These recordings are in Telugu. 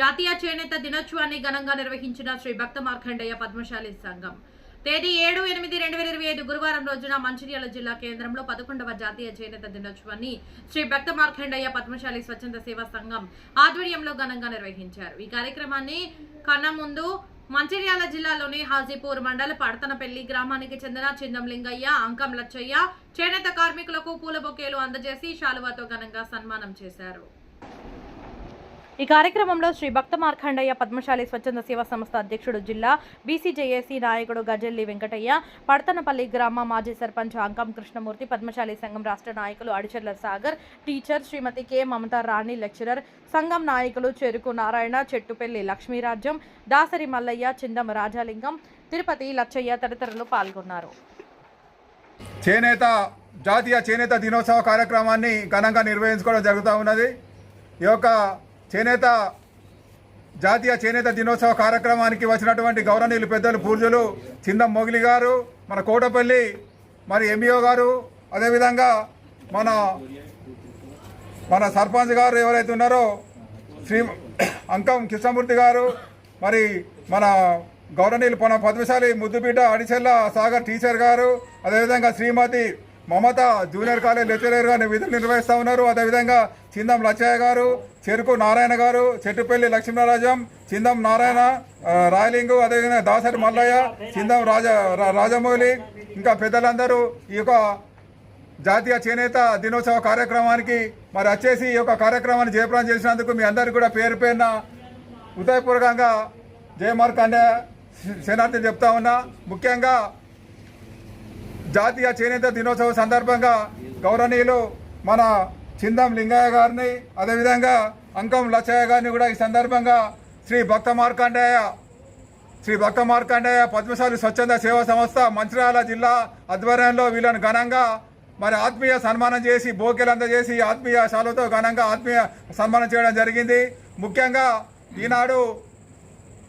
జాతీయ చేనేత దినోత్సవాన్ని ఘనంగా నిర్వహించిన శ్రీ భక్త మార్కండేయ పద్మశాలి సంఘం. తేదీ ఏడు ఎనిమిది రెండు వేల ఇరవై ఐదు గురువారం రోజున మంచిర్యాల జిల్లా కేంద్రంలో పదకొండవ జాతీయ చేనేత దినోత్సవాన్ని శ్రీ భక్త మార్కండేయ పద్మశాలి స్వచ్ఛంద సేవా సంఘం ఆధ్వర్యంలో ఘనంగా నిర్వహించారు. ఈ కార్యక్రమాన్ని కన్నా ముందు మంచిర్యాల జిల్లాలోని హాజీపూర్ మండల పడతనపల్లి గ్రామానికి చెందిన చిందంలింగయ్య అంకం లచ్చయ్య చేనేత కార్మికులకు పూల బొకేలు అందజేసి శాలువాతో ఘనంగా సన్మానం చేశారు. ఈ కార్యక్రమంలో శ్రీ భక్త మార్కండయ్య పద్మశాలి స్వచ్ఛంద సేవా సంస్థ అధ్యక్షుడు జిల్లా బీసీజేఏసీ నాయకుడు గజల్లి వెంకటయ్య పడతనపల్లి గ్రామ మాజీ సర్పంచ్ అంకం కృష్ణమూర్తి పద్మశాలి సంఘం రాష్ట్ర నాయకులు Adicherla Sagar teacher Shrimati K Mamata Rani lecturer సంఘం నాయకులు చెరుకు నారాయణ చెట్టుపల్లి లక్ష్మీరాజ్యం దాసరి మల్లయ్య చిందం రాజాలింగం తిరుపతి లచ్చయ్య తదితరులు పాల్గొన్నారు. చేనేత జాతీయ చేనేత దినోత్సవ కార్యక్రమాన్ని ఘనంగా నిర్వహించుకోవడం జరుగుతూ ఉన్నది. ఈ యొక్క చేనేత జాతీయ చేనేత దినోత్సవ కార్యక్రమానికి వచ్చినటువంటి గౌరవనీయులు పెద్దలు పూర్జులు చిందం మొగిలి గారు మన కోటపల్లి మరి ఎంఈఓ గారు అదేవిధంగా మన మన సర్పంచ్ గారు ఎవరైతే ఉన్నారో శ్రీ అంకం కృష్ణమూర్తి గారు మరి మన గౌరవనీయులు మన పద్మశాలి ముద్దుబిడ్డ అడిచెల్ల సాగర్ టీచర్ గారు అదేవిధంగా Shrimati Mamata junior college lecturer గారు విధులు నిర్వహిస్తూ ఉన్నారు అదేవిధంగా చిందం లచ్చయ్య గారు చెరుకు నారాయణ గారు చెట్టుపల్లి లక్ష్మీనరాజం చిందం నారాయణ రాయలింగు అదేవిధంగా దాసరి మల్లయ్య చిందం రాజ రా- రాజమౌళి ఇంకా పెద్దలందరూ ఈ యొక్క జాతీయ చేనేత దినోత్సవ కార్యక్రమానికి మరి వచ్చేసి ఈ యొక్క కార్యక్రమాన్ని జయప్రదం చేసినందుకు మీ అందరికీ కూడా పేరు పేరున హృదయపూర్వకంగా అనే శనార్థి చెప్తా ఉన్నా. ముఖ్యంగా జాతీయ చేనేత దినోత్సవం సందర్భంగా గౌరవనీయులు మన చిందం లింగయ్య గారిని అదేవిధంగా అంకం లచ్చయ్య గారిని కూడా ఈ సందర్భంగా శ్రీ భక్త మార్కాండేయ శ్రీ భక్త మార్కాండేయ పద్మశాలి స్వచ్ఛంద సేవా సంస్థ మంచిర్యాల జిల్లా ఆధ్వర్యంలో వీళ్ళను ఘనంగా మరి ఆత్మీయ సన్మానం చేసి బోకెలు అందజేసి ఆత్మీయ శాలతో ఘనంగా ఆత్మీయ సన్మానం చేయడం జరిగింది. ముఖ్యంగా ఈనాడు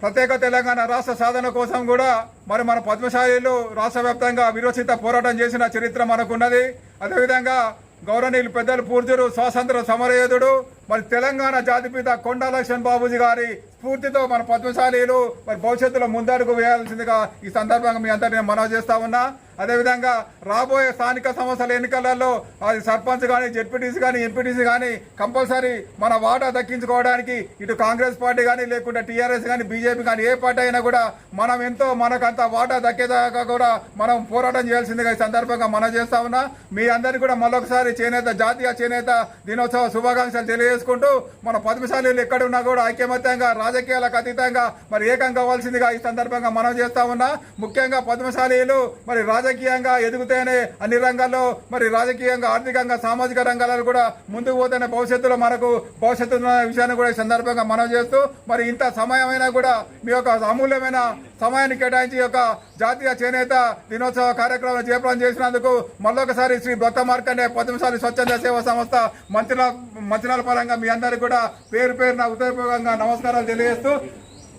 ప్రత్యేక తెలంగాణ రాష్ట్ర సాధన కోసం కూడా మరి మన పద్మశాలీలు రాష్ట్ర వ్యాప్తంగా విరోచిత పోరాటం చేసిన చరిత్ర మనకున్నది. అదేవిధంగా గౌరవనీయులు పెద్దలు పూర్జుడు స్వాతంత్ర సమరయోధుడు మరి తెలంగాణ జాతిపిత కొండలక్ష్మణ్ బాబుజీ గారి స్ఫూర్తితో మన పద్మశాలీలు మరి భవిష్యత్తులో ముందడుగు వేయాల్సిందిగా ఈ సందర్భంగా మీ అందరినీ నేను మనవి చేస్తా ఉన్నా. అదేవిధంగా రాబోయే స్థానిక సంస్థల ఎన్నికలలో అది సర్పంచ్ కానీ జెడ్పీటీసీ కానీ ఎంపీటీసీ కానీ కంపల్సరీ మన వాటా దక్కించుకోవడానికి ఇటు కాంగ్రెస్ పార్టీ కానీ లేకుంటే టీఆర్ఎస్ కానీ బీజేపీ కానీ ఏ పార్టీ అయినా కూడా మనం ఎంతో మనకంత వాటా దక్కేదాకా కూడా మనం పోరాటం చేయాల్సిందిగా ఈ సందర్భంగా మనం చేస్తా ఉన్నా. మీ అందరికీ కూడా మరొకసారి చేనేత జాతీయ చేనేత దినోత్సవ శుభాకాంక్షలు చేసుకుంటూ మన పద్మశాలీలు ఎక్కడున్నా కూడా ఐక్యమత్యంగా రాజకీయాలకు అతీతంగా మరి ఏకం కావాల్సిందిగా ఈ సందర్భంగా మనం చేస్తా ఉన్నా. ముఖ్యంగా పద్మశాలీలు మరి రాజకీయంగా ఎదుగుతేనే అన్ని రంగాల్లో మరి రాజకీయంగా ఆర్థికంగా సామాజిక రంగాలలో కూడా ముందుకు పోతేనే భవిష్యత్తులో మనకు భవిష్యత్తు విషయాన్ని కూడా ఈ సందర్భంగా మనం చేస్తూ మరి ఇంత సమయమైనా కూడా మీ యొక్క అమూల్యమైన సమయాన్ని కేటాయించి యొక్క జాతీయ చేనేత దినోత్సవ కార్యక్రమం జయప్రదం చేసినందుకు మళ్ళొకసారి శ్రీ భక్త మార్కండే పద్మశాలి స్వచ్ఛంద సేవా సంస్థ మంచిర్యాల మంచిర్యాల పరంగా మీ అందరికీ కూడా పేరు పేరున ఉదయపూర్వకంగా నమస్కారాలు తెలియజేస్తూ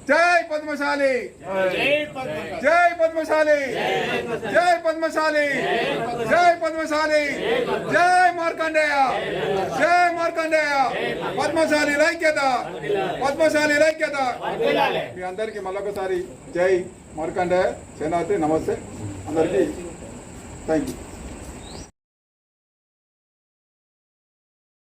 జై పద్మశాలి! జై పద్మశాలి! జై పద్మశాలి! జై పద్మశాలి! జై మార్కండేయ! జై పద్మశాలి ఐక్యత. పద్మశాలి ఐక్యత. మీ అందరికీ మళ్ళొకసారి జై మరకండే. సేనాథి నమస్తే. అందరికీ థ్యాంక్ యూ